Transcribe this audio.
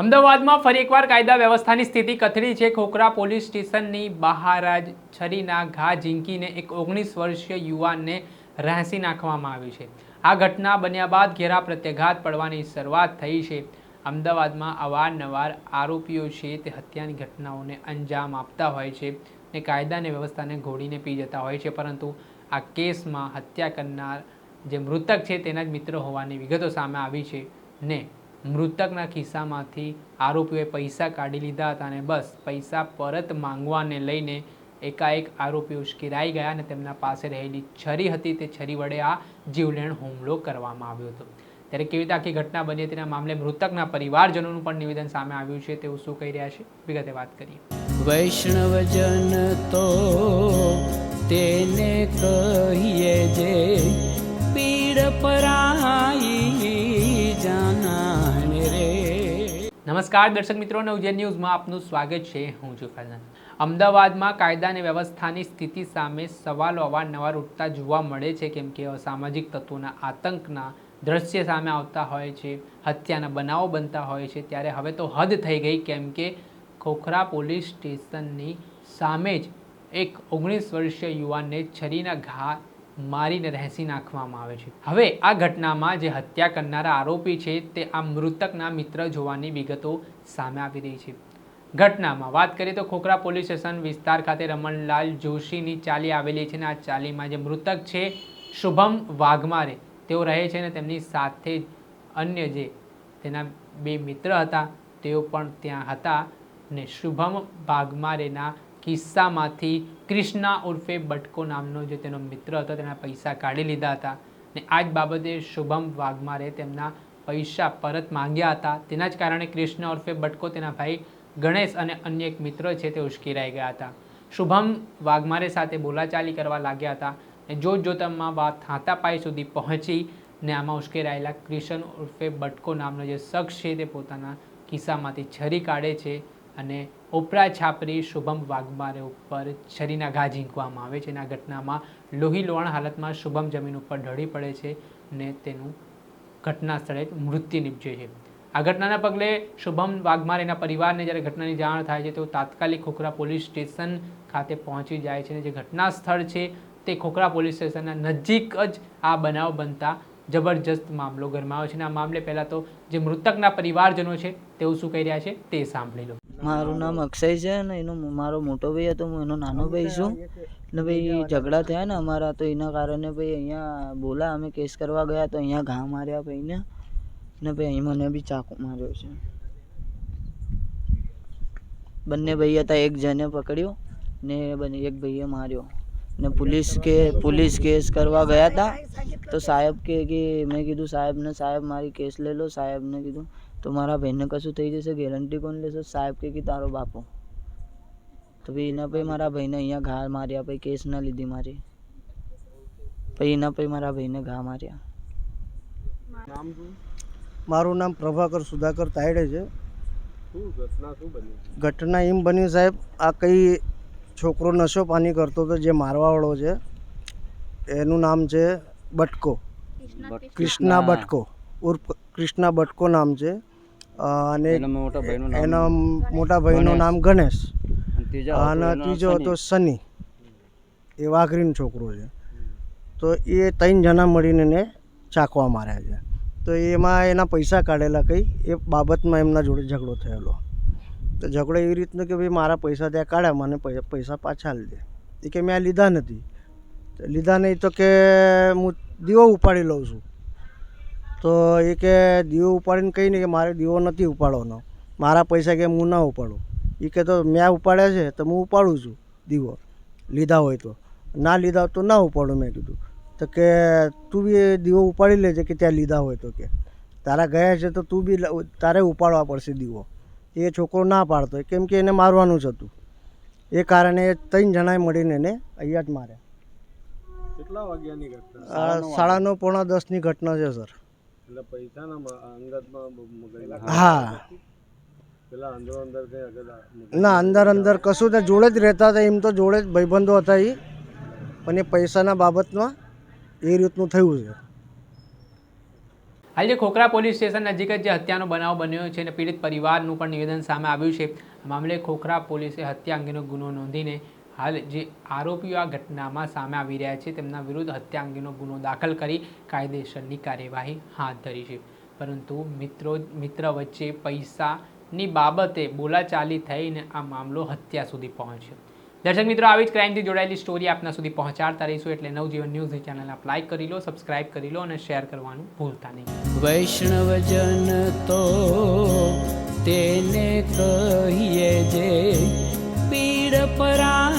અમદાવાદમાં ફરી એકવાર કાયદા વ્યવસ્થાની સ્થિતિ કથળી છે. ખોખરા પોલીસ સ્ટેશનની બહાર જ છરીના ઘા ઝીંકીને એક ઓગણીસ વર્ષીય યુવાનને રહેસી નાખવામાં આવ્યું છે. આ ઘટના બન્યા બાદ ઘેરા પ્રત્યાઘાત પડવાની શરૂઆત થઈ છે. અમદાવાદમાં અવારનવાર આરોપીઓ છે તે હત્યાની ઘટનાઓને અંજામ આપતા હોય છે ને કાયદાને વ્યવસ્થાને ઘોડીને પી જતા હોય છે. પરંતુ આ કેસમાં હત્યા કરનાર જે મૃતક છે તેના જ મિત્ર હોવાની વિગતો સામે આવી છે ને મૃતકના ખિસ્સામાંથી આરોપીઓએ પૈસા કાઢી લીધા હતા અને બસ પૈસા પરત માંગવાને લઈને એકાએક આરોપીઓ ઉશ્કેરાઈ ગયા અને તેમના પાસે રહેલી છરી હતી. તે છરી વડે આ જીવલેણ હુમલો કરવામાં આવ્યો હતો. ત્યારે કેવી રીતે આખી ઘટના બની તેના મામલે મૃતકના પરિવારજનોનું પણ નિવેદન સામે આવ્યું છે તેવું શું કહી રહ્યા છે? વિગતે વાત કરીએ. વૈષ્ણવજન તો તેને કહીએ જે પીડ પરાઈ નમસ્કાર, દર્શક મિત્રો નવજે ન્યૂઝમાં આપનું સ્વાગત છે. હું છું ફૈઝાન. અમદાવાદમાં કાયદા અને વ્યવસ્થાની સ્થિતિ સામે સવાલો અવારનવાર ઉઠતા જોવા મળે છે, કેમ કે અસામાજિક તત્વોના આતંકના દ્રશ્ય સામે આવતા હોય છે, હત્યાના બનાવો બનતા હોય છે. ત્યારે હવે તો હદ થઈ ગઈ, કેમ કે ખોખરા પોલીસ સ્ટેશનની સામે જ એક ઓગણીસ વર્ષીય યુવાનને છરીના ઘા મારીને રહેસી નાખવામાં આવે છે. હવે આ ઘટનામાં જે હત્યા કરનારા આરોપી છે તે આ મૃતકના મિત્ર જોવાની વિગતો સામે આવી રહી છે. ઘટનામાં વાત કરીએ તો ખોખરા પોલીસ સ્ટેશન વિસ્તાર ખાતે રમણલાલ જોશીની ચાલી આવેલી છે અને આ ચાલીમાં જે મૃતક છે શુભમ વાઘમારે, તેઓ રહે છે અને તેમની સાથે જ અન્ય જે તેના બે મિત્ર હતા, તેઓ પણ ત્યાં હતા ને શુભમ વાઘમારેના કિસ્સામાંથી ક્રિષ્ના ઉર્ફે બટકો નામનો જે તેનો મિત્ર હતો, તેના પૈસા કાઢી લીધા હતા ને આ જ બાબતે શુભમ વાઘમારે તેમના પૈસા પરત માંગ્યા હતા. તેના જ કારણે કૃષ્ણ ઉર્ફે બટકો તેના ભાઈ ગણેશ અને અન્ય એક મિત્ર છે તે ઉશ્કેરાઈ ગયા હતા. શુભમ વાઘમારે સાથે બોલાચાલી કરવા લાગ્યા હતા ને જોત જોતામાં વાત હાથાપાઈ સુધી પહોંચી ને આમાં ઉશ્કેરાયેલા કૃષ્ણ ઉર્ફે બટકો નામનો જે શખ્સ છે તે પોતાના ખિસ્સામાંથી છરી કાઢે છે અને ઉપરા છાપરી શુભમ વાઘમારે ઉપર છરીના ઘા ઝીંકવામાં આવે છે અને આ ઘટનામાં લોહી લોહાણ હાલતમાં શુભમ જમીન ઉપર ઢળી પડે છે ને તેનું ઘટના સ્થળે મૃત્યુ નીપજે છે. આ ઘટનાના પગલે શુભમ વાઘમારેના પરિવારને જ્યારે ઘટનાની જાણ થાય છે તો તાત્કાલિક ખોખરા પોલીસ સ્ટેશન ખાતે પહોંચી જાય છે અને જે ઘટના સ્થળ છે તે ખોખરા પોલીસ સ્ટેશનના નજીક જ આ બનાવ બનતા જબરજસ્ત મામલો ગરમાયો છે અને આ મામલે પહેલાં તો જે મૃતકના પરિવારજનો છે તેઓ શું કહી રહ્યા છે તે સાંભળી લો. મારું નામ અક્ષય છે ને એનો મારો મોટો ભાઈ હતો, હું એનો નાનો ભાઈ છું. ને ભાઈ ઝઘડા થયા ને અમારા, તો એના કારણે ભાઈ અહીંયા બોલા, અમે કેસ કરવા ગયા તો અહીંયા ઘા માર્યા ભાઈને. ને ભાઈ અહીં મને બી ચાકુ માર્યો છે. બંને ભાઈ હતા એક જને પકડ્યો ને બંને, એક ભાઈએ માર્યો. ને પોલીસ કે પોલીસ કેસ કરવા ગયા હતા તો સાહેબ કે કે મેં કીધું સાહેબને સાહેબ મારી કેસ લઈ લો. સાહેબને કીધું તો મારા ભાઈને કશું થઈ જશે? ગેરંટી કોણ લેશે? સાહેબ કે કે તારો બાપો. તો ભાઈ એના પછી મારા ભાઈને અહીંયા ઘા માર્યા પછી કેસ ના લીધી મારી. પછી એના પછી મારા ભાઈને ઘા માર્યા. મારું નામ પ્રભાકર સુધાકર તાયડે છે. ઘટના એમ બની સાહેબ આ કઈ છોકરો નશો પાણી કરતો હતો જે મારવાવાળો છે એનું નામ છે બટકો. કૃષ્ણા બટકો. ઉર્ફ કૃષ્ણા બટકો નામ છે. અને એના મોટા ભાઈનું નામ ગણેશ. અને ત્રીજો હતો સની. એ વાઘરીનો છોકરો છે. તો એ ત્રણ જણા મળીને એને ચાકવા માર્યા છે. તો એમાં એના પૈસા કાઢેલા કંઈ. એ બાબતમાં એમના જોડે ઝઘડો થયેલો. તો ઝઘડો એવી રીતનો કે ભાઈ મારા પૈસા ત્યાં કાઢ્યા, મને પૈસા પાછા આપી એ કે મેં લીધા નથી. લીધા નહીં તો કે હું દીવો ઉપાડી લઉં છું. તો એ કે દીવો ઉપાડીને કહી ને કે મારે દીવો નથી ઉપાડવાનો. મારા પૈસા કે હું ના ઉપાડું. એ કે તો મેં ઉપાડ્યા છે તો હું ઉપાડું છું દીવો. લીધા હોય તો. ના લીધા તો ના ઉપાડું મેં કીધું. તો કે તું બી દીવો ઉપાડી લેજે કે ત્યાં લીધા હોય તો કે. તારા ગયા છે તો તું બી તારે ઉપાડવા પડશે દીવો. એ છોકરો ના પાડતો કેમ કે એને મારવાનું જ હતું. એ કારણે ત્રણ જણાએ મળીને એને અહીંયા જ માર્યા. કેટલા વાગ્યાની ઘટના? સાડા નવ પોણા દસની ઘટના છે સર. એટલે પૈસાના અંગતમાં હા. ના અંદર અંદર કશું તે જોડે જ રહેતા હતા એમ તો જોડે જ ભાઈબંધો હતા એ પણ એ પૈસાના બાબતમાં એ રીતનું થયું છે. આજે ખોખરા પોલીસ સ્ટેશન નજીક જ જે હત્યાનો બનાવ બન્યો છે અને પીડિત પરિવારનું પણ નિવેદન સામે આવ્યું છે. મામલે ખોખરા પોલીસે હત્યા અંગેનો ગુનો નોંધીને હાલ જે આરોપીઓ આ ઘટનામાં સામે આવી રહ્યા છે તેમના વિરુદ્ધ હત્યા અંગેનો ગુનો દાખલ કરી કાયદેસરની કાર્યવાહી હાથ ધરી છે. પરંતુ મિત્રો મિત્ર વચ્ચે પૈસાની બાબતે બોલાચાલી થઈને આ મામલો હત્યા સુધી પહોંચ્યો. દર્શક મિત્રો, આવી જ ક્રાઇમથી જોડાયેલી સ્ટોરી આપના સુધી પહોંચાડતા રહીશું. એટલે નવજીવન ન્યૂઝની ચેનલ આપ લાઇક કરી લો સબસ્ક્રાઇબ કરી લો અને શેર કરવાનું ભૂલતા નહીં. વૈષ્ણવજન તો તેને કહીએ જે પીડ પરા